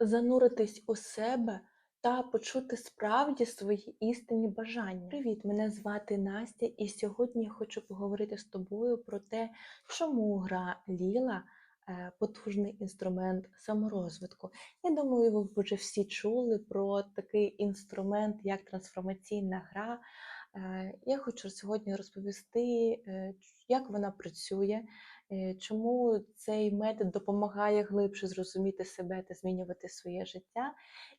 зануритись у себе та почути справді свої істинні бажання. Привіт, мене звати Настя, і сьогодні я хочу поговорити з тобою про те, чому гра Ліла е, потужний інструмент саморозвитку. Я думаю, ви вже всі чули про такий інструмент, як трансформаційна гра. Е, Я хочу сьогодні розповісти, е, як вона працює, чому цей метод допомагає глибше зрозуміти себе та змінювати своє життя.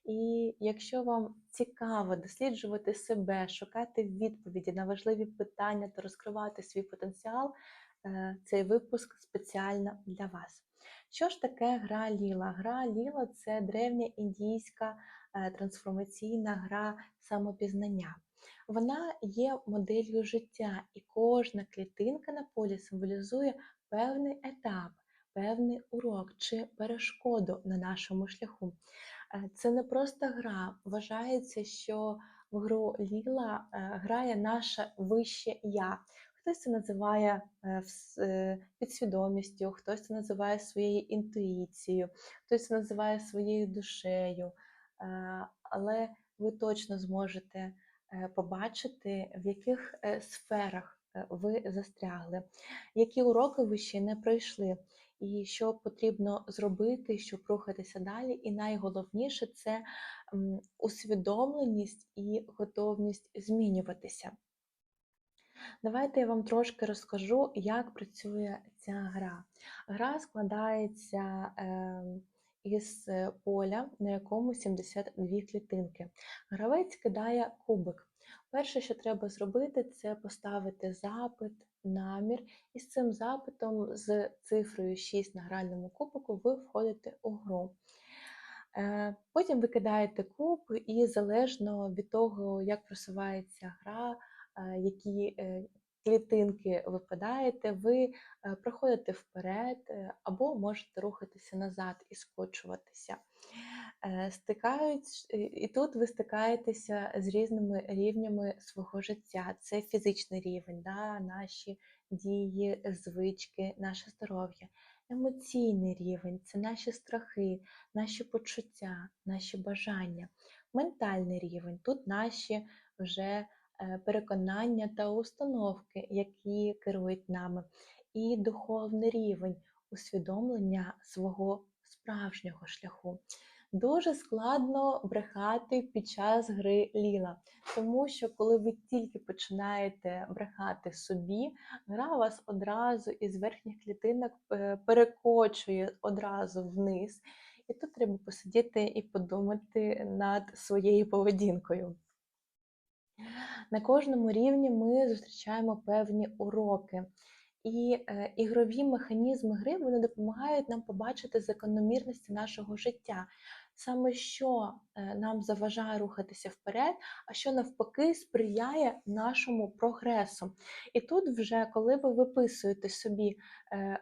І якщо вам цікаво досліджувати себе, шукати відповіді на важливі питання та розкривати свій потенціал, е, цей випуск спеціально для вас. Що ж таке гра Ліла? Гра Ліла це древня індійська е, трансформаційна гра самопізнання. Вона є моделлю життя, і кожна клітинка на полі символізує певний етап, певний урок чи перешкоду на нашому шляху. Е, Це не просто гра. Вважається, що в гру Ліла е, грає наше вище я. Хтось це називає е, е, підсвідомістю, хтось це називає своєю інтуїцією, хтось це називає своєю душею. Е, Але ви точно зможете е, побачити, в яких е, сферах ви застрягли, які уроки ви ще не пройшли, і що потрібно зробити, щоб рухатися далі. І найголовніше це усвідомленість і готовність змінюватися. Давайте я вам трошки розкажу, як працює ця гра. Гра складається ем, із е, поля, на якому 72 клітинки. Гравець кидає кубик. Перше, що треба зробити, це поставити запит, намір, і з цим запитом, з цифрою 6 на гральному кубику, ви входите у гру. Е, Потім ви кидаєте куб, і залежно від того, як просувається гра, е, які клітинки випадаєте, ви е, проходите вперед е, або можете рухатися назад і скочуватися. Е, Стикають, і- тут ви стикаєтеся з різними рівнями свого життя. Це фізичний рівень, да, наші дії, звички, наше здоров'я. Емоційний рівень це наші страхи, наші почуття, наші бажання. Ментальний рівень тут наші вже переконання та установки, які керують нами. І духовний рівень усвідомлення свого справжнього шляху. Дуже складно брехати під час гри Ліла, тому що коли ви тільки починаєте брехати собі, гра вас одразу із верхніх клітинок е, перекочує одразу вниз. І тут треба посидіти і подумати над своєю поведінкою. На кожному рівні ми зустрічаємо певні уроки. І е, ігрові механізми гри вони допомагають нам побачити закономірності нашого життя. Саме що е, нам заважає рухатися вперед, а що навпаки сприяє нашому прогресу. І тут, вже коли ви виписуєте собі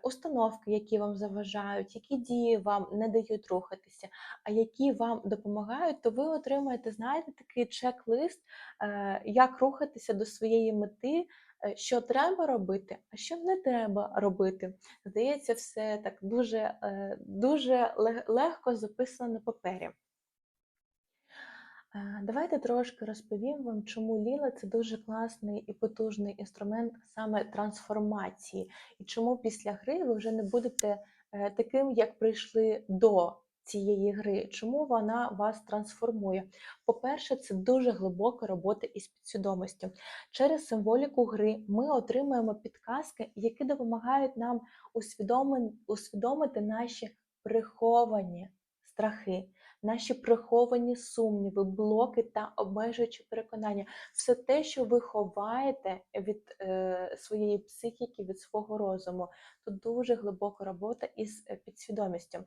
установки, які вам заважають, які дії вам не дають рухатися, а які вам допомагають, то ви отримаєте, знаєте, такий чек-лист, е, як рухатися до своєї мети, е, що треба робити, а що не треба робити. Здається, все так дуже, е, дуже легко записано на папері. Давайте трошки розповім вам, чому Ліла це дуже класний і потужний інструмент саме трансформації, і чому після гри ви вже не будете е, таким, як прийшли до цієї гри, чому вона вас трансформує. По-перше, це дуже глибока робота із підсвідомістю. Через символіку гри ми отримуємо підказки, які допомагають нам усвідомити наші приховані страхи, наші приховані сумніви, блоки та обмежуючі переконання, все те, що ви ховаєте від е, своєї психіки, від свого розуму. Тут дуже глибока робота із е, підсвідомістю.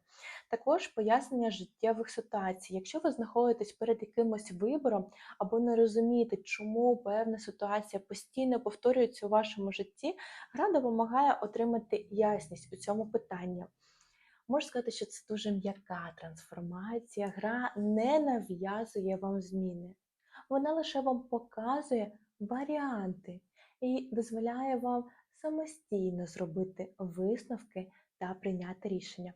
Також пояснення життєвих ситуацій. Якщо ви знаходитесь перед якимось вибором або не розумієте, чому певна ситуація постійно повторюється у вашому житті, гра допомагає отримати ясність у цьому питанні. Можу сказати, що це дуже м'яка трансформація. Гра не нав'язує вам зміни. Вона лише вам показує варіанти і дозволяє вам самостійно зробити висновки та прийняти рішення.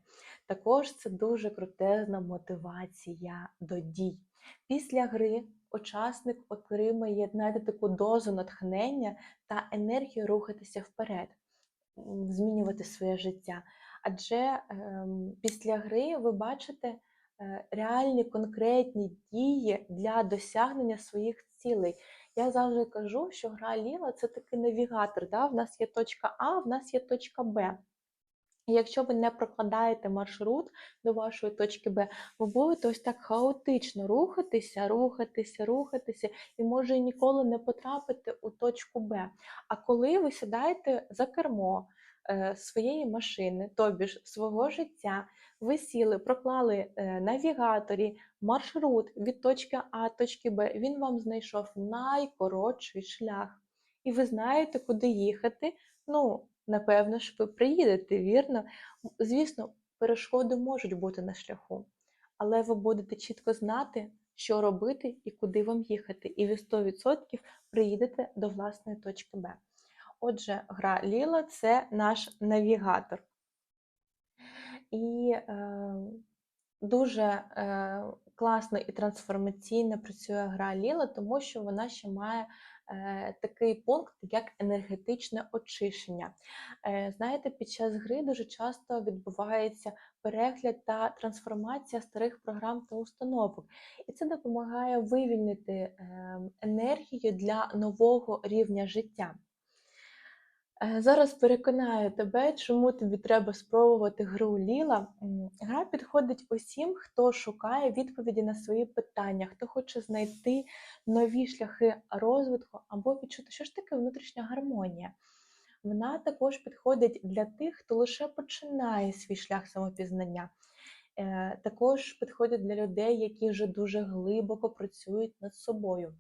Також це дуже крутезна мотивація до дій. Після гри учасник отримає знаєте, таку дозу натхнення та енергію рухатися вперед, змінювати своє життя. Адже ем, після гри ви бачите е, реальні конкретні дії для досягнення своїх цілей. Я завжди кажу, що гра Ліла це такий навігатор. Да? В нас є точка А, в нас є точка Б. І якщо ви не прокладаєте маршрут до вашої точки Б, ви будете ось так хаотично рухатися, рухатися, рухатися, і може ніколи не потрапити у точку Б. А коли ви сідаєте за кермо своєї машини, тобі ж свого життя, ви сіли, проклали е, навігаторі маршрут від точки А до точки Б, він вам знайшов найкоротший шлях. І ви знаєте, куди їхати. Ну, напевно ж, ви приїдете, вірно? Звісно, перешкоди можуть бути на шляху, але ви будете чітко знати, що робити і куди вам їхати, і ви 100% приїдете до власної точки Б. Отже, гра Ліла це наш навігатор. І е, дуже е, класно і трансформаційно працює гра Ліла, тому що вона ще має е, такий пункт, як енергетичне очищення. Е, знаєте, під час гри дуже часто відбувається перегляд та трансформація старих програм та установок. І це допомагає вивільнити е, енергію для нового рівня життя. Е, Зараз переконаю тебе, чому тобі треба спробувати гру Ліла. Гра підходить усім, хто шукає відповіді на свої питання, хто хоче знайти нові шляхи розвитку або відчути, що ж таке внутрішня гармонія. Вона також підходить для тих, хто лише починає свій шлях самопізнання. Е, Також підходить для людей, які вже дуже глибоко працюють над собою.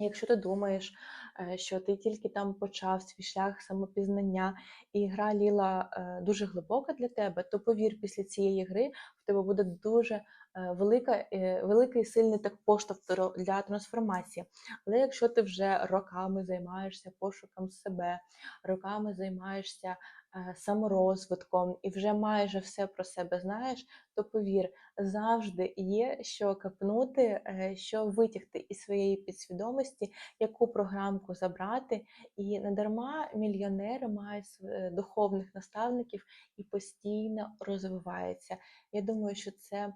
Якщо ти думаєш, е, що ти тільки там почав свій шлях самопізнання, і гра Ліла е, дуже глибока для тебе, то повір, після цієї гри в тебе буде дуже велика, е, великий сильний так поштовх для трансформації. Але якщо ти вже роками займаєшся пошуком себе, роками займаєшся е, саморозвитком і вже майже все про себе знаєш, то повір, завжди є що капнути, е, що витягти із своєї підсвідомості, яку програмку забрати. І недарма мільйонери мають е, духовних наставників і постійно розвиваються. Я думаю, що це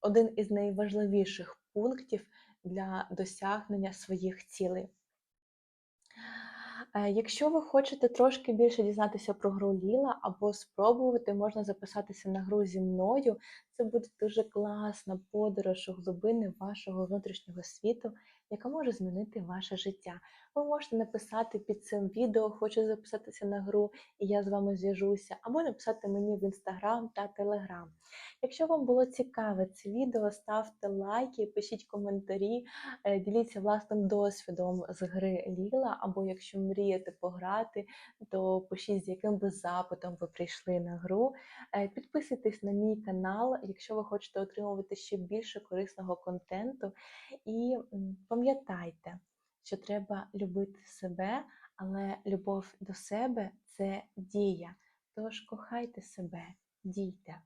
один із найважливіших пунктів для досягнення своїх цілей. Е, Якщо ви хочете трошки більше дізнатися про гру Ліла або спробувати, можна записатися на гру зі мною. Це буде дуже класна подорож у глибини вашого внутрішнього світу, яка може змінити ваше життя. Ви можете написати під цим відео, хочу записатися на гру, і я з вами зв'яжуся, або написати мені в інстаграм та телеграм. Якщо вам було цікаве це відео, ставте лайки, пишіть коментарі, Е, Діліться власним досвідом з гри Ліла, або якщо мрієте пограти, то пишіть, з яким би запитом ви прийшли на гру. Е, Підписуйтесь на мій канал, якщо ви хочете отримувати ще більше корисного контенту. І пам'ятайте, що треба любити себе, але любов до себе це дія. Тож кохайте себе, дійте.